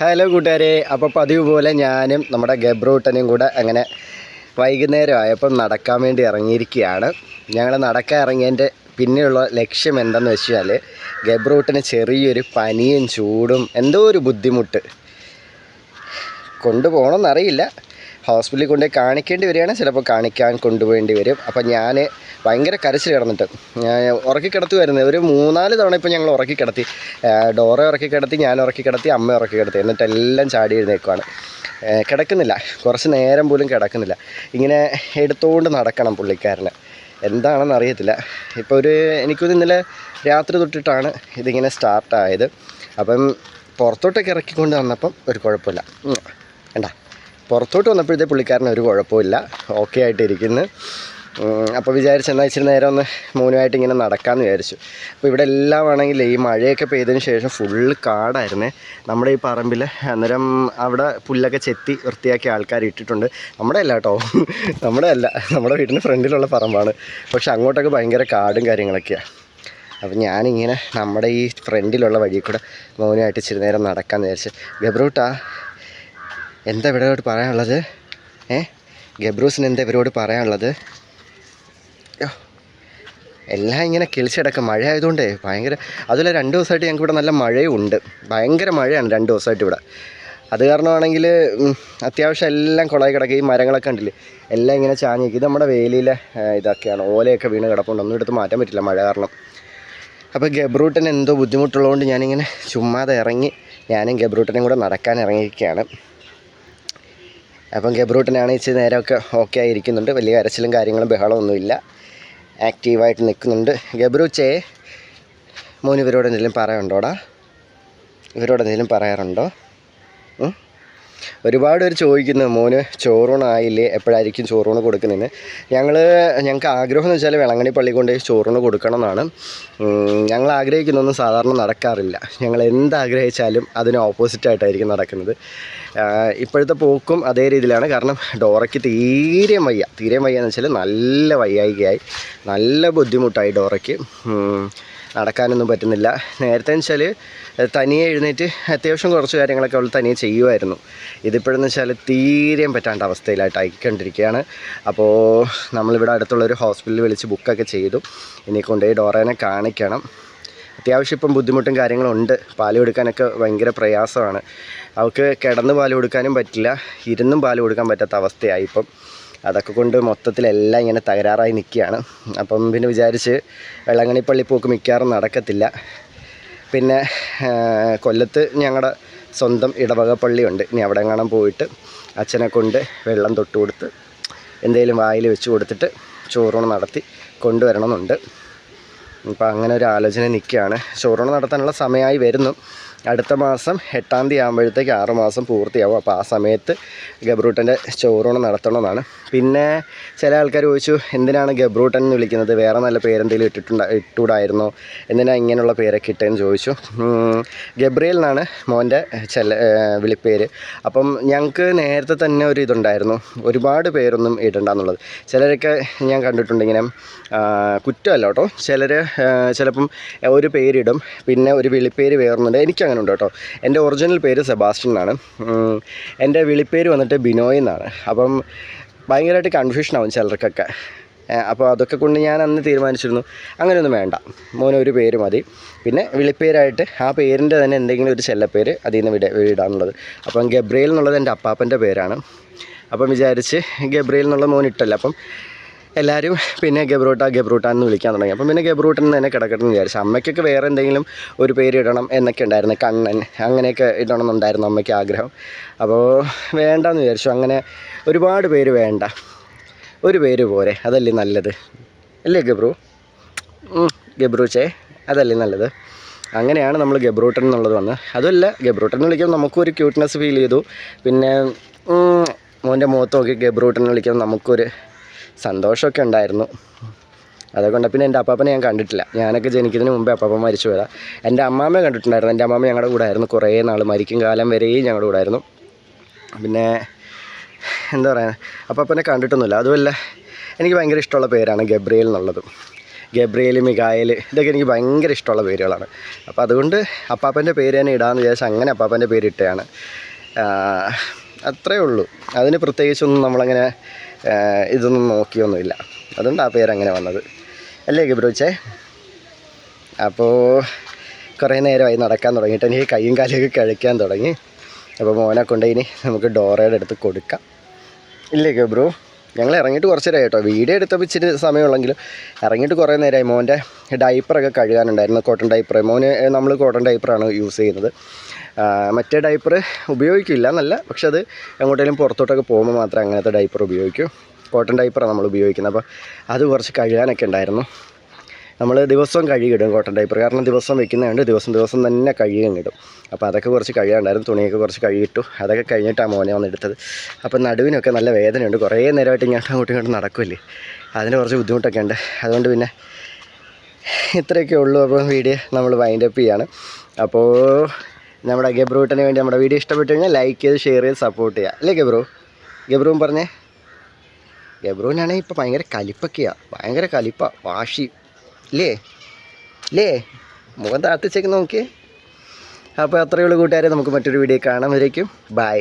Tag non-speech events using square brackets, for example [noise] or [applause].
Hello കൂട്ടുകാരെ. അപ്പോൾ പതിവ് പോലെ ഞാനും നമ്മുടെ ഗബ്രൂട്ടനും കൂടെ അങ്ങനെ വൈകുന്നേരം ആയപ്പം നടക്കാൻ വേണ്ടി ഇറങ്ങിയിരിക്കുകയാണ്. ഞങ്ങൾ നടക്കാൻ ഇറങ്ങിയതിന്റെ പിന്നെയുള്ള ലക്ഷ്യം എന്തെന്ന് വെച്ചാൽ ഗബ്രൂട്ടിന് ചെറിയൊരു പനിയും ചൂടും എന്തോ ഒരു ബുദ്ധിമുട്ട്. കൊണ്ടുപോകണമെന്നറിയില്ല ഹോസ്പിറ്റലിൽ കൊണ്ടുപോയി കാണിക്കേണ്ടി വരികയാണ്. ചിലപ്പോൾ കാണിക്കാൻ കൊണ്ടുപോകേണ്ടി വരും. അപ്പം ഞാൻ ഭയങ്കര കരച്ചിൽ കിടന്നിട്ട് ഉറക്കി കിടത്തുമായിരുന്നു ഒരു മൂന്നാൽ തവണ ഇപ്പോൾ ഞങ്ങൾ ഉറക്കി കിടത്തി ഡോറെ ഉറക്കി കിടത്തി ഞാൻ ഉറക്കി കിടത്തി അമ്മ ഉറക്കി കിടത്തി എന്നിട്ട് എല്ലാം ചാടി എഴുന്നേക്കുവാണ് കിടക്കുന്നില്ല. കുറച്ച് നേരം പോലും കിടക്കുന്നില്ല. ഇങ്ങനെ എടുത്തുകൊണ്ട് നടക്കണം പുള്ളിക്കാരന്. എന്താണെന്ന് അറിയത്തില്ല. ഇപ്പോൾ ഒരു എനിക്കൊന്ന് ഇന്നലെ രാത്രി തൊട്ടിട്ടാണ് ഇതിങ്ങനെ സ്റ്റാർട്ടായത്. അപ്പം പുറത്തോട്ടൊക്കെ ഇറക്കിക്കൊണ്ട് വന്നപ്പം ഒരു കുഴപ്പമില്ല. പുറത്തോട്ട് വന്നപ്പോഴത്തെ പുള്ളിക്കാരന് ഒരു കുഴപ്പമില്ല. ഓക്കെ ആയിട്ടിരിക്കുന്നു. അപ്പോൾ വിചാരിച്ചു എന്നാൽ ഇച്ചിരി നേരം ഒന്ന് മൂന്നുമായിട്ട് ഇങ്ങനെ നടക്കാമെന്ന് വിചാരിച്ചു. അപ്പോൾ ഇവിടെ എല്ലാം ആണെങ്കിൽ ഈ മഴയൊക്കെ പെയ്തതിന് ശേഷം ഫുള്ള് കാടായിരുന്നേ. നമ്മുടെ ഈ പറമ്പിൽ അന്നേരം അവിടെ പുല്ലൊക്കെ ചെത്തി വൃത്തിയാക്കി ആൾക്കാർ ഇട്ടിട്ടുണ്ട്. നമ്മുടെ അല്ല കേട്ടോ [laughs] നമ്മുടെ അല്ല. നമ്മുടെ വീടിന്റെ ഫ്രണ്ടിലുള്ള പറമ്പാണ്. പക്ഷെ അങ്ങോട്ടൊക്കെ ഭയങ്കര കാടും കാര്യങ്ങളൊക്കെയാണ് അപ്പം ഞാനിങ്ങനെ നമ്മുടെ ഈ ഫ്രണ്ടിലുള്ള വഴി കൂടെ മൗനമായിട്ട് ഇച്ചിരി നേരം നടക്കാമെന്ന് വിചാരിച്ചു. ഗബ്രൂട്ടാ എന്താ ഇവരോട് പറയാനുള്ളത്? ഏ? ഗബ്രൂസിന് എന്താ ഇവരോട് പറയാനുള്ളത്? എല്ലാം ഇങ്ങനെ കിളിച്ചടക്കം. മഴ ആയതുകൊണ്ടേ ഭയങ്കര അതുപോലെ രണ്ട് ദിവസമായിട്ട് ഞങ്ങൾക്ക് ഇവിടെ നല്ല മഴയും ഉണ്ട്. ഭയങ്കര മഴയാണ് രണ്ട് ദിവസമായിട്ട് ഇവിടെ. അത് കാരണമാണെങ്കിൽ അത്യാവശ്യം എല്ലാം കുളമായി കിടക്കുക. ഈ മരങ്ങളൊക്കെ ഉണ്ടല്ലേ എല്ലാം ഇങ്ങനെ ചാഞ്ഞ് ഇത് നമ്മുടെ വേലിയിലെ ഇതൊക്കെയാണ്. ഓലയൊക്കെ വീണ് കിടപ്പുണ്ട്. ഒന്നും എടുത്ത് മാറ്റാൻ പറ്റില്ല മഴ കാരണം. അപ്പോൾ ഗബ്രൂട്ടന് എന്തോ ബുദ്ധിമുട്ടുള്ളതുകൊണ്ട് ഞാനിങ്ങനെ ചുമ്മാതെ ഇറങ്ങി ഞാനും ഗബ്രൂട്ടനും കൂടെ നടക്കാൻ ഇറങ്ങിയിരിക്കുകയാണ്. അപ്പം ഗബ്രൂട്ടനാണ് ഇച്ചിരി നേരമൊക്കെ ഓക്കെ ആയിരിക്കുന്നുണ്ട്. വലിയ കരച്ചിലും കാര്യങ്ങളും ബഹളമൊന്നുമില്ല ആക്റ്റീവായിട്ട് നിൽക്കുന്നുണ്ട്. ഗബ്രൂച്ചേ മോന് ഇവരോട് എന്തെങ്കിലും ഇവരോട് എന്തെങ്കിലും പറയാറുണ്ടോ? ഒരുപാട് പേര് ചോദിക്കുന്നു മോന് ചോറൂണായില്ലേ? എപ്പോഴായിരിക്കും ചോറൂണ് കൊടുക്കുന്നതെന്ന്? ഞങ്ങൾ ഞങ്ങൾക്ക് ആഗ്രഹം എന്ന് വെച്ചാൽ വെളങ്ങണി പള്ളി കൊണ്ട് ചോറൂണ് കൊടുക്കണം എന്നാണ് ഞങ്ങൾ ആഗ്രഹിക്കുന്നൊന്നും സാധാരണ നടക്കാറില്ല. ഞങ്ങൾ എന്ത് ആഗ്രഹിച്ചാലും അതിന് ഓപ്പോസിറ്റായിട്ടായിരിക്കും നടക്കുന്നത്. ഇപ്പോഴത്തെ പോക്കും അതേ രീതിയിലാണ്. കാരണം ഡോറയ്ക്ക് തീരെ വയ്യ. തീരെ വയ്യ എന്ന് വെച്ചാൽ നല്ല വയ്യായികയായി. നല്ല ബുദ്ധിമുട്ടായി ഡോറയ്ക്ക്. നടക്കാനൊന്നും പറ്റുന്നില്ല. നേരത്തെ വെച്ചാൽ തനിയെ എഴുന്നേറ്റ് അത്യാവശ്യം കുറച്ച് കാര്യങ്ങളൊക്കെ അവൾ തനിയെ ചെയ്യുമായിരുന്നു. ഇതിപ്പോഴെന്ന് വെച്ചാൽ തീരെയും പറ്റാണ്ട അവസ്ഥയിലായിട്ട് അയക്കൊണ്ടിരിക്കുകയാണ് അപ്പോൾ നമ്മളിവിടെ അടുത്തുള്ളൊരു ഹോസ്പിറ്റലിൽ വിളിച്ച് ബുക്കൊക്കെ ചെയ്തു. ഇനി കൊണ്ടുപോയി ഡോറേനെ കാണിക്കണം. അത്യാവശ്യം ഇപ്പം ബുദ്ധിമുട്ടും കാര്യങ്ങളും ഉണ്ട് പാൽ കൊടുക്കാനൊക്കെ ഭയങ്കര പ്രയാസമാണ്. അവൾക്ക് കിടന്ന് പാൽ കൊടുക്കാനും പറ്റില്ല. ഇരുന്നും പാൽ കൊടുക്കാൻ പറ്റാത്ത അവസ്ഥയായി ഇപ്പം. അതൊക്കെ കൊണ്ട് മൊത്തത്തിലെല്ലാം ഇങ്ങനെ തകരാറായി നിൽക്കുകയാണ്. അപ്പം പിന്നെ വിചാരിച്ച് വെള്ളങ്ങണിപ്പള്ളി പോക്ക് മിക്കവാറും നടക്കത്തില്ല. പിന്നെ കൊല്ലത്ത് ഞങ്ങളുടെ സ്വന്തം ഇടവക പള്ളിയുണ്ട് ഇനി അവിടെ കാണാൻ പോയിട്ട് അച്ഛനെ കൊണ്ട് വെള്ളം തൊട്ട് കൊടുത്ത് എന്തെങ്കിലും വായിൽ വെച്ച് കൊടുത്തിട്ട് ചോറൂണ് നടത്തി കൊണ്ടുവരണമെന്നുണ്ട്. അപ്പോൾ അങ്ങനെ ഒരു ആലോചന നിൽക്കുകയാണ്. ചോറൂണ് നടത്താനുള്ള സമയമായി വരുന്നു. അടുത്ത മാസം എട്ടാം തീയതി ആകുമ്പോഴത്തേക്ക് ആറ് മാസം പൂർത്തിയാവും. അപ്പോൾ ആ സമയത്ത് ഗബ്രൂട്ടന്റെ ചോറൂണ് നടത്തണമെന്നാണ്. പിന്നെ ചില ആൾക്കാർ ചോദിച്ചു എന്തിനാണ് ഗബ്രൂട്ടൻ എന്ന് വിളിക്കുന്നത്? വേറെ നല്ല പേരെന്തെങ്കിലും ഇട്ടിട്ടുണ്ട ഇട്ടൂടായിരുന്നോ? എന്തിനാ ഇങ്ങനെയുള്ള പേരൊക്കെ ഇട്ടതെന്ന് ചോദിച്ചു. ഗബ്രിയൽ എന്നാണ് മോന്റെ ചില വിളിപ്പേര്. അപ്പം ഞങ്ങൾക്ക് നേരത്തെ തന്നെ ഒരു ഇതുണ്ടായിരുന്നു. ഒരുപാട് പേരൊന്നും ഇടണ്ടെന്നുള്ളത്. ചിലരൊക്കെ ഞാൻ കണ്ടിട്ടുണ്ട് ഇങ്ങനെ കുറ്റമല്ല കേട്ടോ. ചിലർ ചിലപ്പം ഒരു പേരിടും. പിന്നെ ഒരു വിളിപ്പേര് വേറൊന്നുണ്ട്. എനിക്കങ്ങനെ ഉണ്ട് കേട്ടോ. എന്റെ ഒറിജിനൽ പേര് സെബാസ്റ്റ്യൻ എന്നാണ്. എന്റെ വിളിപ്പേര് വന്നിട്ട് ബിനോയ് എന്നാണ്. അപ്പം ഭയങ്കരമായിട്ട് കൺഫ്യൂഷൻ ആവും ചിലർക്കൊക്കെ. അപ്പോൾ അതൊക്കെ കൊണ്ട് ഞാൻ അന്ന് തീരുമാനിച്ചിരുന്നു. അങ്ങനെയൊന്നും വേണ്ട. മോനെ ഒരു പേര് മതി. പിന്നെ വിളിപ്പേരായിട്ട് ആ പേരിന്റെ തന്നെ എന്തെങ്കിലും ഒരു ചെല്ലപ്പേര് അതിൽ നിന്ന് വിട വിടാനുള്ളത്. അപ്പം ഗബ്രിയേൽ എന്നുള്ളത് എന്റെ അപ്പാപ്പന്റെ പേരാണ്. അപ്പം വിചാരിച്ച് ഗബ്രിയേൽ എന്നുള്ള മോൻ ഇട്ടല്ല. അപ്പം എല്ലാവരും പിന്നെ ഗബ്രൂട്ട ഗബ്രൂട്ട എന്ന് വിളിക്കാൻ തുടങ്ങി. അപ്പം പിന്നെ ഗബ്രൂട്ടൻ തന്നെ കിടക്കട്ടെ വിചാരിച്ചു. അമ്മയ്ക്കൊക്കെ വേറെ എന്തെങ്കിലും ഒരു പേര് ഇടണം എന്നൊക്കെ ഉണ്ടായിരുന്നു. കണ്ണൻ അങ്ങനെയൊക്കെ ഇടണം എന്നുണ്ടായിരുന്നു അമ്മയ്ക്ക് ആഗ്രഹം. അപ്പോൾ വേണ്ടെന്ന് വിചാരിച്ചു. അങ്ങനെ ഒരുപാട് പേര് വേണ്ട. ഒരു പേര് പോരെ അതല്ലേ നല്ലത്. അല്ലേ ഗബ്രു? ഗബ്രൂച്ചേ അതല്ലേ നല്ലത്. അങ്ങനെയാണ് നമ്മൾ ഗബ്രൂട്ടൻ എന്നുള്ളത് വന്നത്. അതുമല്ല ഗബ്രൂട്ടൻ എന്ന് വിളിക്കുമ്പോൾ നമുക്കൊരു ക്യൂട്ട്നെസ് ഫീൽ ചെയ്തു. പിന്നെ മോന്റെ മുഖത്ത് നോക്കി ഗബ്രൂട്ടൻ വിളിക്കുമ്പോൾ നമുക്കൊരു സന്തോഷമൊക്കെ ഉണ്ടായിരുന്നു. അതുകൊണ്ട് പിന്നെ എന്റെ അപ്പാപ്പനെ ഞാൻ കണ്ടിട്ടില്ല. ഞാനൊക്കെ ജനിക്കുന്നതിന് മുമ്പേ അപ്പാപ്പ മരിച്ചു വരാം എന്റെ അമ്മാമ്മയെ കണ്ടിട്ടുണ്ടായിരുന്നു. എന്റെ അമ്മാമ്മ ഞങ്ങളുടെ കൂടെ ആയിരുന്നു. കുറേ നാൾ മരിക്കും കാലം വരെയും ഞങ്ങളുടെ കൂടെ ആയിരുന്നു. പിന്നെ എന്താ പറയുക അപ്പാപ്പനെ കണ്ടിട്ടൊന്നുമില്ല. അതുമല്ല എനിക്ക് ഭയങ്കര ഇഷ്ടമുള്ള പേരാണ് ഗബ്രിയേൽ എന്നുള്ളതും. ഗബ്രിയേൽ മികായൽ ഇതൊക്കെ എനിക്ക് ഭയങ്കര ഇഷ്ടമുള്ള പേരുകളാണ്. അപ്പോൾ അതുകൊണ്ട് അപ്പാപ്പന്റെ പേര് തന്നെ ഇടാമെന്ന് വിചാരിച്ചാൽ അങ്ങനെ അപ്പാപ്പന്റെ പേര് ഇട്ടതാണ്. ആഹ് അത്രേ ഉള്ളൂ. അതിന് പ്രത്യേകിച്ചൊന്നും നമ്മളങ്ങനെ ഇതൊന്നും നോക്കിയൊന്നുമില്ല. അതുകൊണ്ട് ആ പേരങ്ങനെ വന്നത്. അല്ലേ ഗബ്രോച്ചേ അപ്പോൾ കുറേ നേരമായി നടക്കാൻ തുടങ്ങിയിട്ട് എനിക്ക് കൈയും കാലൊക്കെ കഴിക്കാൻ തുടങ്ങി. അപ്പോൾ മോനെ കൊണ്ട് ഇനി നമുക്ക് ഡോറയുടെ അടുത്ത് കൊടുക്കാം. ഇല്ലേ ഗബ്രു? ഞങ്ങൾ ഇറങ്ങിയിട്ട് കുറച്ച് നേരമായി കേട്ടോ. വീഡിയോ എടുത്തപ്പോൾ ഇച്ചിരി സമയമുള്ളെങ്കിലും ഇറങ്ങിയിട്ട് കുറേ നേരമായി മോന്റെ ഡൈപ്പറൊക്കെ കഴുകാനുണ്ടായിരുന്നു. കോട്ടൺ ഡൈപ്പർ മോന് നമ്മൾ കോട്ടൺ ഡൈപ്പറാണ് യൂസ് ചെയ്യുന്നത്. മറ്റേ ഡൈപ്പർ ഉപയോഗിക്കില്ല എന്നല്ല. പക്ഷെ അത് എങ്ങോട്ടേലും പുറത്തോട്ടൊക്കെ പോകുമ്പോൾ മാത്രമേ അങ്ങനത്തെ ഡൈപ്പർ ഉപയോഗിക്കൂ. കോട്ടൺ ഡൈപ്പറാണ് നമ്മൾ ഉപയോഗിക്കുന്നത്. അപ്പോൾ അത് കുറച്ച് കഴുകാനൊക്കെ ഉണ്ടായിരുന്നു. നമ്മൾ ദിവസവും കഴുകിയിടും കോട്ടൺ ഡൈപ്പർ കാരണം ദിവസം വെക്കുന്നതുകൊണ്ട് ദിവസം ദിവസം തന്നെ കഴുകാൻ ഇടും. അപ്പോൾ അതൊക്കെ കുറച്ച് കഴുകാണ്ടായിരുന്നു തുണിയൊക്കെ കുറച്ച് കഴുകിയിട്ടു. അതൊക്കെ കഴിഞ്ഞിട്ടാണ് മോനെ വന്ന് എടുത്തത്. അപ്പോൾ നടുവിനൊക്കെ നല്ല വേദനയുണ്ട്. കുറേ നേരമായിട്ട് ഇങ്ങോട്ട് അങ്ങോട്ടും ഇങ്ങോട്ടും നടക്കുമല്ലേ? അതിന് കുറച്ച് ബുദ്ധിമുട്ടൊക്കെ ഉണ്ട്. അതുകൊണ്ട് പിന്നെ ഇത്രയൊക്കെ ഉള്ളൂ. അപ്പോൾ വീഡിയോ നമ്മൾ വൈൻഡപ്പ് ചെയ്യാണ്. അപ്പോൾ നമ്മുടെ ഗബ്രൂട്ടിന് വേണ്ടി നമ്മുടെ വീഡിയോ ഇഷ്ടപ്പെട്ടു കഴിഞ്ഞാൽ ലൈക്ക് ചെയ്ത് ഷെയർ ചെയ്ത് സപ്പോർട്ട് ചെയ്യുക. അല്ലേ ഗബ്രു? ഗബ്രുവും പറഞ്ഞേ? ഗബ്രുവിനാണെങ്കിൽ ഇപ്പോൾ ഭയങ്കര കലിപ്പൊക്കെയാണ് ഭയങ്കര കലിപ്പ. വാശി. ഇല്ലേ? ഇല്ലേ? മുഖം താത്തിച്ചേക്ക് നോക്കിയേ. അപ്പോൾ അത്രയുള്ള കൂട്ടുകാരെ. നമുക്ക് മറ്റൊരു വീഡിയോ കാണാൻ വരേക്കും ബൈ